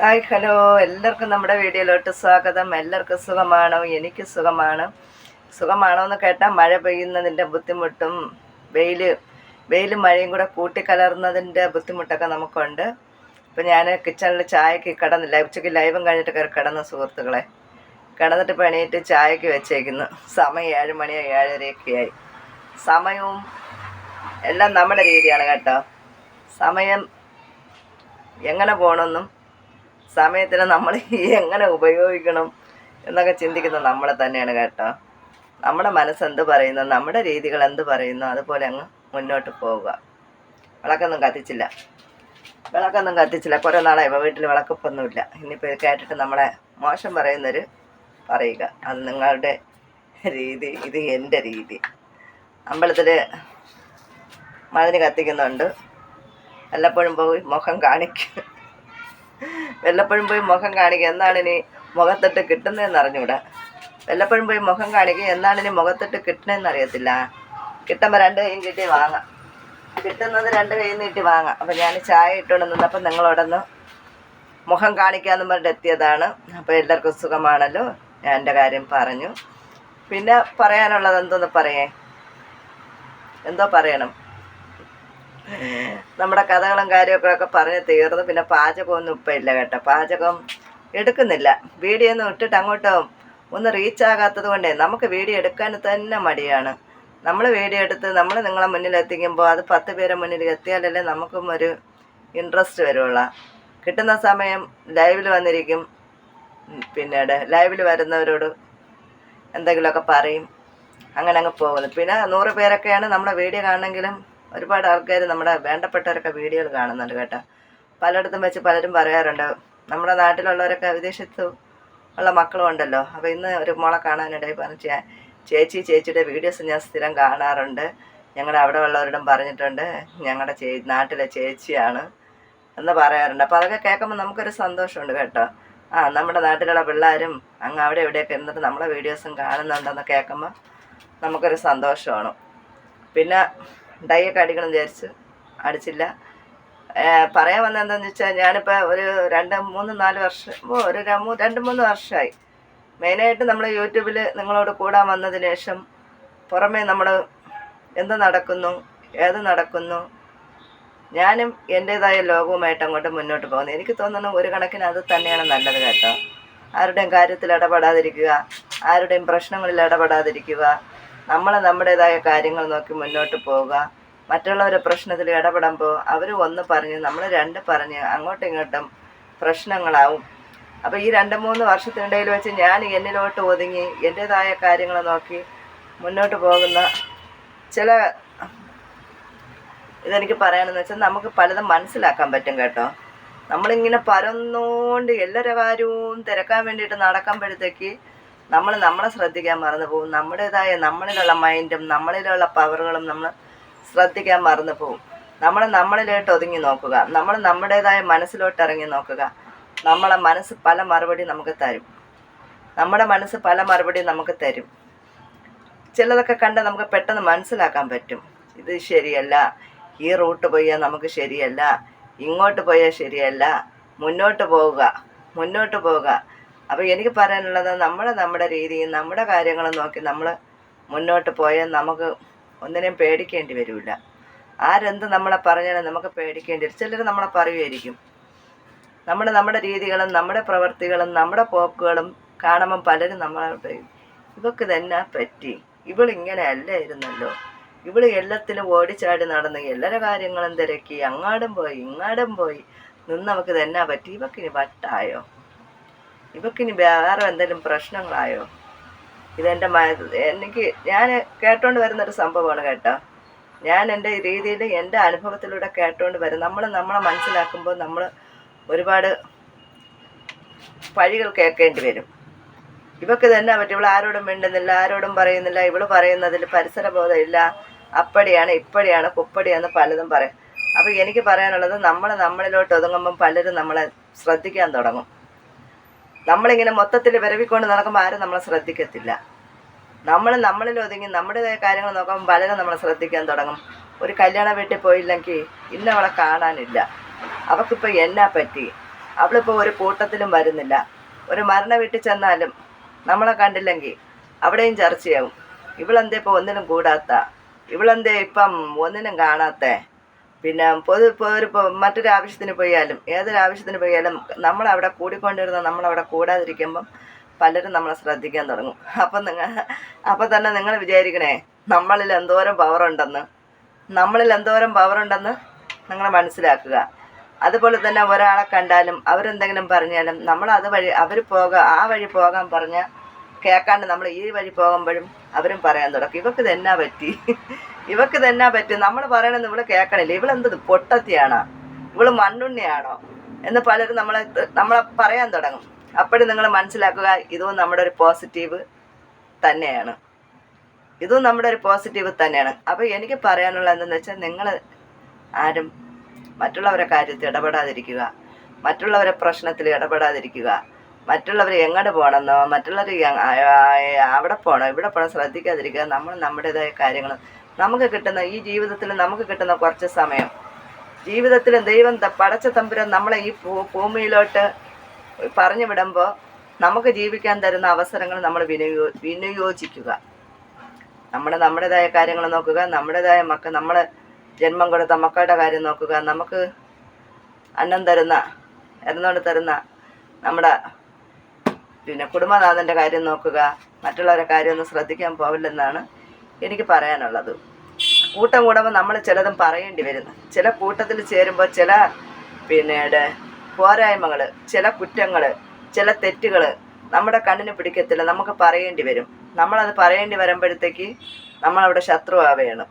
Hi hello. എല്ലാവർക്കും നമ്മുടെ വീഡിയോയിലോട്ട് സ്വാഗതം. എല്ലാവർക്കും സുഖമാണോ? എനിക്ക് സുഖമാണ്. സുഖമാണോ എന്ന് കേട്ടാൽ മഴ പെയ്യുന്നതിന്റെ ബുദ്ധിമുട്ടും വെയിൽ വെയിലും മഴയും കൂടെ കൂട്ടിക്കലർന്നതിന്റെ ബുദ്ധിമുട്ടൊക്കെ നമുക്കുണ്ട്. ഇപ്പം ഞാൻ കിച്ചണിൽ ചായക്ക് കിടന്നില്ല ഉച്ചയ്ക്ക് ലൈവും കഴിഞ്ഞിട്ട് കയറി കിടന്ന സുഹൃത്തുക്കളെ. കിടന്നിട്ട് എണീറ്റ് ചായക്ക് വെച്ചേക്കുന്നു. സമയം ഏഴ് മണിയോ ഏഴരയൊക്കെ ആയി. സമയവും എല്ലാം നമ്മുടെ രീതിയാണ് കേട്ടോ. സമയം എങ്ങനെ പോകണമെന്നും സമയത്തിന് നമ്മൾ എങ്ങനെ ഉപയോഗിക്കണം എന്നൊക്കെ ചിന്തിക്കുന്നത് നമ്മളെ തന്നെയാണ് കേട്ടോ. നമ്മുടെ മനസ്സ് എന്ത് പറയുന്നു നമ്മുടെ രീതികൾ എന്ത് പറയുന്നു അതുപോലെ അങ്ങ് മുന്നോട്ട് പോവുക. വിളക്കൊന്നും കത്തിച്ചില്ല. വിളക്കൊന്നും കത്തിച്ചില്ല. കുറേ നാളായി വീട്ടിൽ വിളക്കപ്പൊന്നുമില്ല. ഇനിയിപ്പോൾ ഇത് കേട്ടിട്ട് നമ്മളെ മോശം പറയുന്നൊരു പറയുക. അത് നിങ്ങളുടെ രീതി ഇത് എന്റെ രീതി. അമ്പലത്തിൽ മതിന് കത്തിക്കുന്നുണ്ട്. വല്ലപ്പോഴും പോയി മുഖം കാണിക്കും. വല്ലപ്പോഴും പോയി മുഖം കാണിക്കുക എന്നാണ് ഇനി മുഖത്തിട്ട് കിട്ടുന്നതെന്ന് അറിഞ്ഞൂടെ. വല്ലപ്പോഴും പോയി മുഖം കാണിക്കുക എന്നാണ് ഇനി മുഖത്തിട്ട് കിട്ടണമെന്ന് അറിയത്തില്ല. കിട്ടുമ്പോൾ രണ്ട് കൈയും കിട്ടി വാങ്ങാം. കിട്ടുന്നത് രണ്ട് കൈയിൽ നീട്ടി വാങ്ങാം. അപ്പം ഞാൻ ചായ ഇട്ടുകൊണ്ട് നിന്നപ്പോൾ നിങ്ങളോടൊന്ന് മുഖം കാണിക്കാമെന്ന് പറഞ്ഞിട്ട് എത്തിയതാണ്. അപ്പോൾ എല്ലാവർക്കും സുഖമാണല്ലോ? ഞാൻ എന്റെ കാര്യം പറഞ്ഞു. പിന്നെ പറയാനുള്ളത് എന്തോന്ന് പറയേ? എന്തോ പറയണം. നമ്മുടെ കഥകളും കാര്യമൊക്കെ ഒക്കെ പറഞ്ഞ് തീർന്നു. പിന്നെ പാചകമൊന്നും ഇപ്പം ഇല്ല കേട്ടോ. പാചകം എടുക്കുന്നില്ല. വീഡിയോ ഒന്നും ഇട്ടിട്ട് അങ്ങോട്ട് ഒന്ന് റീച്ച് ആകാത്തത് കൊണ്ടേ നമുക്ക് വീഡിയോ എടുക്കാൻ തന്നെ മടിയാണ്. നമ്മൾ വീഡിയോ എടുത്ത് നമ്മൾ നിങ്ങളെ മുന്നിൽ എത്തിക്കുമ്പോൾ അത് പത്ത് പേരെ മുന്നിൽ എത്തിയാലല്ലേ നമുക്കും ഒരു ഇൻട്രസ്റ്റ് വരുള്ള. കിട്ടുന്ന സമയം ലൈവിൽ വന്നിരിക്കും. പിന്നീട് ലൈവിൽ വരുന്നവരോട് എന്തെങ്കിലുമൊക്കെ പറയും. അങ്ങനെ അങ്ങ് പോകുന്നു. പിന്നെ നൂറ് പേരൊക്കെയാണ് നമ്മുടെ വീഡിയോ കാണണമെങ്കിലും ഒരുപാട് ആൾക്കാർ നമ്മുടെ വേണ്ടപ്പെട്ടവരൊക്കെ വീഡിയോകൾ കാണുന്നുണ്ട് കേട്ടോ. പലയിടത്തും വെച്ച് പലരും പറയാറുണ്ട് നമ്മുടെ നാട്ടിലുള്ളവരൊക്കെ വിദേശത്ത് ഉള്ള മക്കളും ഉണ്ടല്ലോ അപ്പോൾ ഇന്ന് ഒരു മോളെ കാണാനിടയിൽ പറഞ്ഞ ചേച്ചി ചേച്ചിയുടെ വീഡിയോസ് ഞാൻ സ്ഥിരം കാണാറുണ്ട്. ഞങ്ങളുടെ അവിടെ ഉള്ളവരോടും പറഞ്ഞിട്ടുണ്ട് ഞങ്ങളുടെ ചേ നാട്ടിലെ ചേച്ചിയാണ് എന്ന് പറയാറുണ്ട്. അപ്പോൾ അതൊക്കെ കേൾക്കുമ്പോൾ നമുക്കൊരു സന്തോഷമുണ്ട് കേട്ടോ. ആ നമ്മുടെ നാട്ടിലുള്ള പിള്ളേരും അങ്ങ് അവിടെ എവിടെയൊക്കെ ഇരുന്നിട്ട് നമ്മളെ വീഡിയോസും കാണുന്നുണ്ടെന്ന് കേൾക്കുമ്പോൾ നമുക്കൊരു സന്തോഷമാണ്. പിന്നെ ഡൈയൊക്കെ അടിക്കണം വിചാരിച്ച് അടിച്ചില്ല. പറയാൻ വന്നത് എന്താണെന്ന് വെച്ചാൽ ഞാനിപ്പോൾ ഒരു രണ്ട് മൂന്ന് നാല് വർഷം ഒരു രണ്ട് മൂന്ന് വർഷമായി മെയിനായിട്ട് നമ്മൾ യൂട്യൂബിൽ നിങ്ങളോട് കൂടാൻ വന്നതിന് ശേഷം പുറമേ നമ്മൾ എന്ത് നടക്കുന്നു ഏത് നടക്കുന്നു ഞാനും എന്റെതായ ലോകവുമായിട്ട് അങ്ങോട്ട് മുന്നോട്ട് പോകുന്നു. എനിക്ക് തോന്നുന്നു ഒരു കണക്കിന് അത് തന്നെയാണ് നല്ലത് കേട്ടോ. ആരുടെയും കാര്യത്തിൽ ഇടപെടാതിരിക്കുക ആരുടെയും പ്രശ്നങ്ങളിൽ ഇടപെടാതിരിക്കുക നമ്മൾ നമ്മുടേതായ കാര്യങ്ങൾ നോക്കി മുന്നോട്ട് പോവുക. മറ്റുള്ളവരുടെ പ്രശ്നത്തിൽ ഇടപെടുമ്പോൾ അവർ ഒന്ന് പറഞ്ഞ് നമ്മൾ രണ്ട് പറഞ്ഞ് അങ്ങോട്ടും ഇങ്ങോട്ടും പ്രശ്നങ്ങളാവും. അപ്പോൾ ഈ രണ്ട് മൂന്ന് വർഷത്തിനിടയിൽ വെച്ച് ഞാൻ എന്നിലോട്ട് ഒതുങ്ങി എന്റെതായ കാര്യങ്ങൾ നോക്കി മുന്നോട്ട് പോകുന്ന ചില ഇതെനിക്ക് പറയാനെന്ന് വെച്ചാൽ നമുക്ക് പലതും മനസ്സിലാക്കാൻ പറ്റും കേട്ടോ. നമ്മളിങ്ങനെ പരന്നുകൊണ്ട് എല്ലാവരുടെ കാര്യവും തിരക്കാൻ വേണ്ടിയിട്ട് നടക്കുമ്പോഴത്തേക്ക് നമ്മൾ നമ്മളെ ശ്രദ്ധിക്കാൻ മറന്നു പോകും. നമ്മുടേതായ നമ്മളിലുള്ള മൈൻഡും നമ്മളിലുള്ള പവറുകളും നമ്മൾ ശ്രദ്ധിക്കാൻ മറന്നു പോകും. നമ്മൾ നമ്മളിലോട്ട് ഒതുങ്ങി നോക്കുക. നമ്മൾ നമ്മുടേതായ മനസ്സിലോട്ട് ഇറങ്ങി നോക്കുക. നമ്മളെ മനസ്സ് പല മറുപടി നമുക്ക് തരും. നമ്മുടെ മനസ്സ് പല മറുപടി നമുക്ക് തരും. ചിലതൊക്കെ കണ്ട് നമുക്ക് പെട്ടെന്ന് മനസ്സിലാക്കാൻ പറ്റും. ഇത് ശരിയല്ല. ഈ റൂട്ട് പോയാൽ നമുക്ക് ശരിയല്ല. ഇങ്ങോട്ട് പോയാൽ ശരിയല്ല. മുന്നോട്ട് പോവുക. മുന്നോട്ട് പോവുക. അപ്പോൾ എനിക്ക് പറയാനുള്ളത് നമ്മൾ നമ്മുടെ രീതിയും നമ്മുടെ കാര്യങ്ങളും നോക്കി നമ്മൾ മുന്നോട്ട് പോയാൽ നമുക്ക് ഒന്നിനെയും പേടിക്കേണ്ടി വരില്ല ആരെന്ത് നമ്മളെ പറഞ്ഞാലും നമുക്ക് പേടിക്കേണ്ടി വരും. ചിലർ നമ്മളെ പറയുമായിരിക്കും നമ്മൾ നമ്മുടെ രീതികളും നമ്മുടെ പ്രവൃത്തികളും നമ്മുടെ പോക്കുകളും കാണുമ്പം പലരും നമ്മളെ പറയും ഇവക്ക് തന്നെ പറ്റി? ഇവളിങ്ങനെ അല്ലായിരുന്നല്ലോ. ഇവൾ എല്ലാത്തിലും ഓടിച്ചാടി നടന്ന് എല്ലാ കാര്യങ്ങളും തിരക്കി അങ്ങാടും പോയി ഇങ്ങാടും പോയി. നിന്ന് നമുക്ക് തന്നെ പറ്റി? ഇവക്കിനി വട്ടായോ? ഇവക്കിനി വേറെ എന്തെങ്കിലും പ്രശ്നങ്ങളായോ? ഇതെന്റെ എനിക്ക് ഞാൻ കേട്ടോണ്ട് വരുന്നൊരു സംഭവമാണ് കേട്ടോ. ഞാൻ എന്റെ രീതിയിൽ എന്റെ അനുഭവത്തിലൂടെ കേട്ടോണ്ട് വരും. നമ്മൾ നമ്മളെ മനസ്സിലാക്കുമ്പോൾ നമ്മൾ ഒരുപാട് പഴികൾ കേൾക്കേണ്ടി വരും. ഇവക്ക് തന്നെ പറ്റും ഇവൾ ആരോടും മിണ്ടുന്നില്ല ആരോടും പറയുന്നില്ല ഇവൾ പറയുന്നതിൽ പരിസരബോധം ഇല്ല അപ്പടിയാണ് ഇപ്പടിയാണ് കുപ്പടിയാണ് പലതും പറയും. അപ്പോൾ എനിക്ക് പറയാനുള്ളത് നമ്മൾ നമ്മളിലോട്ട് ഒതുങ്ങുമ്പം പലരും നമ്മളെ ശ്രദ്ധിക്കാൻ തുടങ്ങും. നമ്മളിങ്ങനെ മൊത്തത്തിൽ വിരവിക്കൊണ്ട് നടക്കുമ്പോൾ ആരും നമ്മളെ ശ്രദ്ധിക്കത്തില്ല. നമ്മൾ നമ്മളിൽ ഒതുങ്ങി നമ്മുടേതായ കാര്യങ്ങൾ നോക്കുമ്പോൾ പലരും നമ്മളെ ശ്രദ്ധിക്കാൻ തുടങ്ങും. ഒരു കല്യാണ വീട്ടിൽ പോയില്ലെങ്കിൽ ഇന്ന് അവളെ കാണാനില്ല. അവൾക്കിപ്പോൾ എന്നാ പറ്റി? അവളിപ്പോൾ ഒരു കൂട്ടത്തിലും വരുന്നില്ല. ഒരു മരണ വീട്ടിൽ ചെന്നാലും നമ്മളെ കണ്ടില്ലെങ്കിൽ അവിടെയും ചർച്ചയാവും. ഇവളെന്തേ ഇപ്പോൾ ഒന്നിനും കൂടാത്ത? ഇവളെന്തേ ഇപ്പം ഒന്നിനും കാണാത്ത? പിന്നെ പൊതു ഇപ്പോൾ ഒരു മറ്റൊരു ആവശ്യത്തിന് പോയാലും ഏതൊരു ആവശ്യത്തിന് പോയാലും നമ്മളവിടെ കൂടിക്കൊണ്ടിരുന്ന നമ്മളവിടെ കൂടാതിരിക്കുമ്പം പലരും നമ്മളെ ശ്രദ്ധിക്കാൻ തുടങ്ങും. അപ്പം നിങ്ങൾ അപ്പം തന്നെ നിങ്ങൾ വിചാരിക്കണേ നമ്മളിൽ എന്തോരം പവറുണ്ടെന്ന് നമ്മളിൽ എന്തോരം പവറുണ്ടെന്ന് നിങ്ങൾ മനസ്സിലാക്കുക. അതുപോലെ തന്നെ ഒരാളെ കണ്ടാലും അവരെന്തെങ്കിലും പറഞ്ഞാലും നമ്മൾ അത് വഴി അവർ പോകാൻ ആ വഴി പോകാൻ പറഞ്ഞാൽ കേൾക്കാണ്ട് നമ്മൾ ഈ വഴി പോകുമ്പോഴും അവരും പറയാൻ തുടക്കം ഇവക്ക് തന്നാ പറ്റി? ഇവക്ക് തന്നാ പറ്റി? നമ്മൾ പറയണമെന്ന് ഇവൾ കേൾക്കണില്ല. ഇവളെന്തത് പൊട്ടത്തിയാണോ? ഇവൾ മണ്ണുണ്ണിയാണോ? എന്ന് പലരും നമ്മളെ നമ്മളെ പറയാൻ തുടങ്ങും. അപ്പോഴും നിങ്ങൾ മനസ്സിലാക്കുക ഇതും നമ്മുടെ ഒരു പോസിറ്റീവ് തന്നെയാണ്. ഇതും നമ്മുടെ ഒരു പോസിറ്റീവ് തന്നെയാണ്. അപ്പോൾ എനിക്ക് പറയാനുള്ള എന്തെന്ന് വെച്ചാൽ നിങ്ങൾ ആരും മറ്റുള്ളവരെ കാര്യത്തിൽ ഇടപെടാതിരിക്കുക. മറ്റുള്ളവരെ പ്രശ്നത്തിൽ ഇടപെടാതിരിക്കുക. മറ്റുള്ളവർ എങ്ങോട്ട് പോകണമെന്നോ മറ്റുള്ളവർ അവിടെ പോകണോ ഇവിടെ പോകണം ശ്രദ്ധിക്കാതിരിക്കുക. നമ്മൾ നമ്മുടേതായ കാര്യങ്ങൾ. നമുക്ക് കിട്ടുന്ന ഈ ജീവിതത്തിൽ നമുക്ക് കിട്ടുന്ന കുറച്ച് സമയം. ജീവിതത്തിൽ ദൈവം പടച്ച തമ്പുരാൻ നമ്മളെ ഈ ഭൂമിയിലോട്ട് പറഞ്ഞു വിടുമ്പോൾ നമുക്ക് ജീവിക്കാൻ തരുന്ന അവസരങ്ങൾ നമ്മൾ വിനിയോ വിനിയോജിക്കുക നമ്മൾ നമ്മുടേതായ കാര്യങ്ങൾ നോക്കുക നമ്മുടേതായ മക്കൾ നമ്മൾ ജന്മം കൊടുത്ത മക്കളുടെ കാര്യം നോക്കുക. നമുക്ക് അന്നം തരുന്ന എറന്നോട് തരുന്ന നമ്മുടെ പിന്നെ കുടുംബനാഥന്റെ കാര്യം നോക്കുക മറ്റുള്ളവരുടെ കാര്യമൊന്നും ശ്രദ്ധിക്കാൻ പോവില്ലെന്നാണ് എനിക്ക് പറയാനുള്ളത്. കൂട്ടം കൂടുമ്പോൾ നമ്മൾ ചിലതും പറയേണ്ടി വരുന്നു. ചില കൂട്ടത്തിൽ ചേരുമ്പോൾ ചില പിന്നീട് പോരായ്മകൾ ചില കുറ്റങ്ങൾ ചില തെറ്റുകൾ നമ്മുടെ കണ്ണിന് പിടിക്കത്തില്ല നമുക്ക് പറയേണ്ടി വരും. നമ്മളത് പറയേണ്ടി വരുമ്പോഴത്തേക്ക് നമ്മളവിടെ ശത്രുവാവുകയാണ്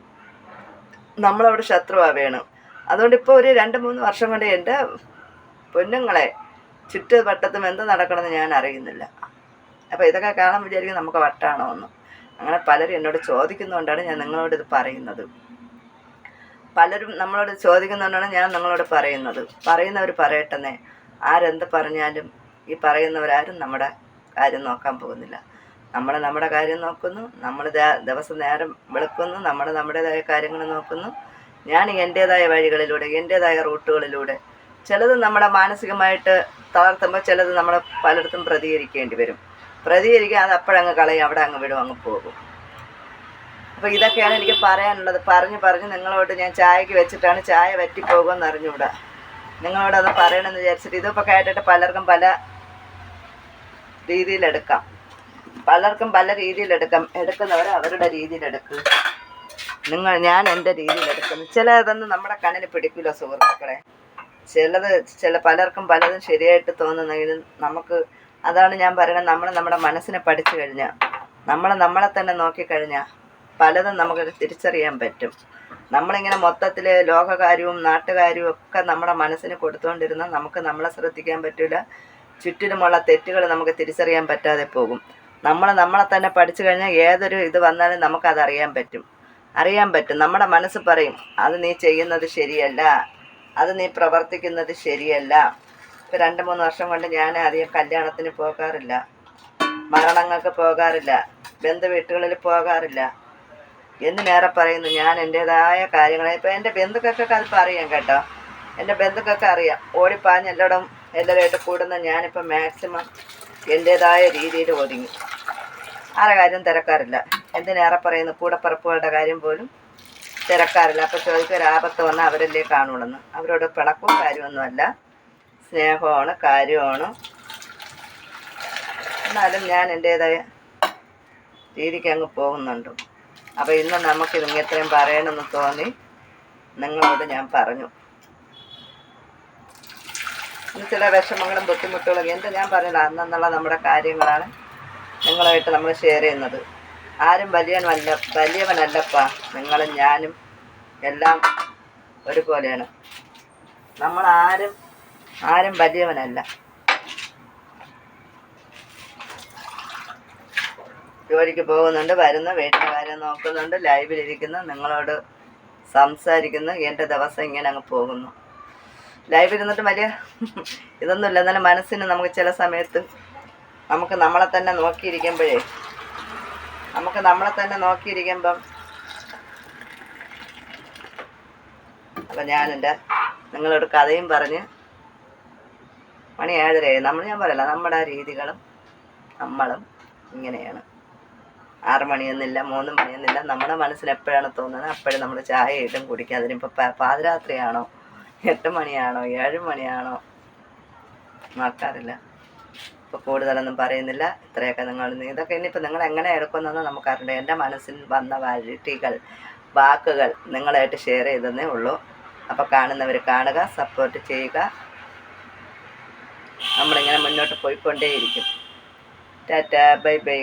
നമ്മളവിടെ ശത്രുവാവേണം. അതുകൊണ്ട് ഇപ്പോൾ ഒരു രണ്ട് മൂന്ന് വർഷം കൊണ്ട് എന്റെ പൊന്നുങ്ങളെ ചുറ്റുവട്ടത്തും എന്ത് നടക്കണമെന്ന് ഞാൻ അറിയുന്നില്ല. അപ്പോൾ ഇതൊക്കെ കാണാൻ വിചാരിക്കും നമുക്ക് വട്ടാണോ എന്ന്. അങ്ങനെ പലരും എന്നോട് ചോദിക്കുന്നതുകൊണ്ടാണ് ഞാൻ നിങ്ങളോട് ഇത് പറയുന്നത്. പലരും നമ്മളോട് ചോദിക്കുന്നതുകൊണ്ടാണ് ഞാൻ നിങ്ങളോട് പറയുന്നത്. പറയുന്നവർ പറയട്ടെന്നേ. ആരെന്ത് പറഞ്ഞാലും ഈ പറയുന്നവരാരും നമ്മുടെ കാര്യം നോക്കാൻ പോകുന്നില്ല. നമ്മൾ നമ്മുടെ കാര്യം നോക്കുന്നു നമ്മൾ ദിവസം നേരം വെളുക്കുന്നു നമ്മൾ നമ്മുടേതായ കാര്യങ്ങൾ നോക്കുന്നു. ഞാൻ എന്റേതായ വഴികളിലൂടെ എന്റേതായ റൂട്ടുകളിലൂടെ ചിലത് നമ്മുടെ മാനസികമായിട്ട് തളർത്തുമ്പോൾ ചിലത് നമ്മൾ പലയിടത്തും പ്രതികരിക്കേണ്ടി വരും. പ്രതികരിക്കുക അത് അപ്പോഴങ്ങ് കളയും അവിടെ അങ്ങ് വിടും അങ്ങ് പോകും. അപ്പോൾ ഇതൊക്കെയാണ് എനിക്ക് പറയാനുള്ളത്. പറഞ്ഞ് പറഞ്ഞ് നിങ്ങളോട് ഞാൻ ചായക്ക് വെച്ചിട്ടാണ് ചായ വറ്റിപ്പോകുമെന്ന് അറിഞ്ഞുകൂടാ? നിങ്ങളോട് അത് പറയണമെന്ന് വിചാരിച്ചിട്ട് ഇതിപ്പോൾ കേട്ടിട്ട് പലർക്കും പല രീതിയിലെടുക്കാം. പലർക്കും പല രീതിയിലെടുക്കാം. എടുക്കുന്നവർ അവരുടെ രീതിയിലെടുക്കും. നിങ്ങൾ ഞാൻ എന്റെ രീതിയിലെടുക്കുന്നു. ചിലതൊന്നും നമ്മുടെ കണ്ണിന് പിടിക്കില്ല സുഹൃത്തുക്കളെ. ചിലത് ചില പലർക്കും പലതും ശരിയായിട്ട് തോന്നുന്നെങ്കിലും നമുക്ക് അതാണ് ഞാൻ പറയുന്നത് നമ്മൾ നമ്മുടെ മനസ്സിനെ പഠിച്ചു കഴിഞ്ഞാൽ നമ്മൾ നമ്മളെ തന്നെ നോക്കിക്കഴിഞ്ഞാൽ പലതും നമുക്ക് തിരിച്ചറിയാൻ പറ്റും. നമ്മളിങ്ങനെ മൊത്തത്തിൽ ലോകകാര്യവും നാട്ടുകാര്യവും ഒക്കെ നമ്മുടെ മനസ്സിന് കൊടുത്തുകൊണ്ടിരുന്നാൽ നമുക്ക് നമ്മളെ ശ്രദ്ധിക്കാൻ പറ്റില്ല ചുറ്റിലുമുള്ള തെറ്റുകൾ നമുക്ക് തിരിച്ചറിയാൻ പറ്റാതെ പോകും. നമ്മൾ നമ്മളെ തന്നെ പഠിച്ചു കഴിഞ്ഞാൽ ഏതൊരു ഇത് വന്നാലും നമുക്കത് അറിയാൻ പറ്റും. അറിയാൻ പറ്റും. നമ്മുടെ മനസ്സ് പറയും അത് നീ ചെയ്യുന്നത് ശരിയല്ല. അത് നീ പ്രവർത്തിക്കുന്നത് ശരിയല്ല. ഇപ്പം രണ്ട് മൂന്ന് വർഷം കൊണ്ട് ഞാൻ അധികം കല്യാണത്തിന് പോകാറില്ല. മരണങ്ങൾക്ക് പോകാറില്ല. ബന്ധു വീട്ടുകളിൽ പോകാറില്ല. നേരെ പറയുന്നു. ഞാൻ എന്റേതായ കാര്യങ്ങൾ ഇപ്പം എന്റെ ബന്ധുക്കൾക്കൊക്കെ അത് പറയാം കേട്ടോ. എന്റെ ബന്ധുക്കൾക്ക് അറിയാം. ഓടിപ്പാഞ്ഞ് എല്ലായിടും എല്ലാവരുമായിട്ട് കൂടുന്ന ഞാനിപ്പോൾ മാക്സിമം എന്റേതായ രീതിയിൽ ഒതുങ്ങി. ആരെ കാര്യം തിരക്കാറില്ല. എന്തിനേറെ പറയുന്നു? കൂടപ്പറപ്പുകളുടെ കാര്യം പോലും തിരക്കാറില്ല. അപ്പോൾ ചോദിക്കും ഒരാപത്ത് വന്നാൽ അവരല്ലേ കാണുള്ളൂ അവരോട് പിണക്കും കാര്യമൊന്നുമല്ല. സ്നേഹമാണ് കാര്യമാണ്. എന്നാലും ഞാൻ എന്റേതായ രീതിക്ക് അങ്ങ് പോകുന്നുണ്ട്. അപ്പോൾ ഇന്ന് നമുക്ക് ഇതിങ്ങ ഇത്രയും പറയണമെന്ന് തോന്നി. നിങ്ങളോട് ഞാൻ പറഞ്ഞു. ചില വിഷമങ്ങളും ബുദ്ധിമുട്ടുകളും എന്താ ഞാൻ പറഞ്ഞില്ല അന്നെന്നുള്ള നമ്മുടെ കാര്യങ്ങളാണ് നിങ്ങളായിട്ട് നമ്മൾ ഷെയർ ചെയ്യുന്നത്. ആരും വലിയവനല്ല വലിയവനല്ലപ്പാ. നിങ്ങളും ഞാനും എല്ലാം ഒരുപോലെയാണ്. നമ്മൾ ആരും ആരും വലിയവനല്ല. ജോലിക്ക് പോകുന്നുണ്ട് വരുന്നു വീട്ടിൽ കാര്യം നോക്കുന്നുണ്ട് ലൈവിലിരിക്കുന്നു നിങ്ങളോട് സംസാരിക്കുന്നു എന്റെ ദിവസം ഇങ്ങനെ അങ്ങ് പോകുന്നു. ലൈവിൽ ഇരുന്നിട്ട് വലിയ ഇതൊന്നുമില്ല എന്നാലും മനസ്സിന് നമുക്ക് ചില സമയത്ത് നമുക്ക് നമ്മളെ തന്നെ നോക്കിയിരിക്കുമ്പോഴേ നമുക്ക് നമ്മളെ തന്നെ നോക്കിയിരിക്കുമ്പം അപ്പം ഞാനെന്റെ നിങ്ങളോട് കഥയും പറഞ്ഞ് മണി ഏഴരയായി നമ്മൾ ഞാൻ പറയല്ല നമ്മുടെ രീതികളും നമ്മളും ഇങ്ങനെയാണ്. ആറ് മണിയൊന്നുമില്ല മൂന്ന് മണിയൊന്നുമില്ല. നമ്മുടെ മനസ്സിന് എപ്പോഴാണ് തോന്നുന്നത്? അപ്പോഴും നമ്മൾ ചായ ഇട്ടും കുടിക്കുക അതിനിപ്പോൾ പാതിരാത്രിയാണോ? എട്ട് മണിയാണോ? ഏഴ് മണിയാണോ? നോക്കാറില്ല ഇപ്പോൾ കൂടുതലൊന്നും പറയുന്നില്ല. ഇത്രയൊക്കെ നിങ്ങൾ ഇതൊക്കെ ഇനിയിപ്പോൾ നിങ്ങൾ എങ്ങനെ എടുക്കുന്നതെന്ന് നമുക്കറിയില്ല എന്റെ മനസ്സിൽ വന്ന വഴികൾ വാക്കുകൾ നിങ്ങളായിട്ട് ഷെയർ ചെയ്തതേ ഉള്ളൂ. അപ്പോൾ കാണുന്നവർ കാണുക സപ്പോർട്ട് ചെയ്യുക. നമ്മളിങ്ങനെ മുന്നോട്ട് പോയിക്കൊണ്ടേയിരിക്കും. Tata bye bye.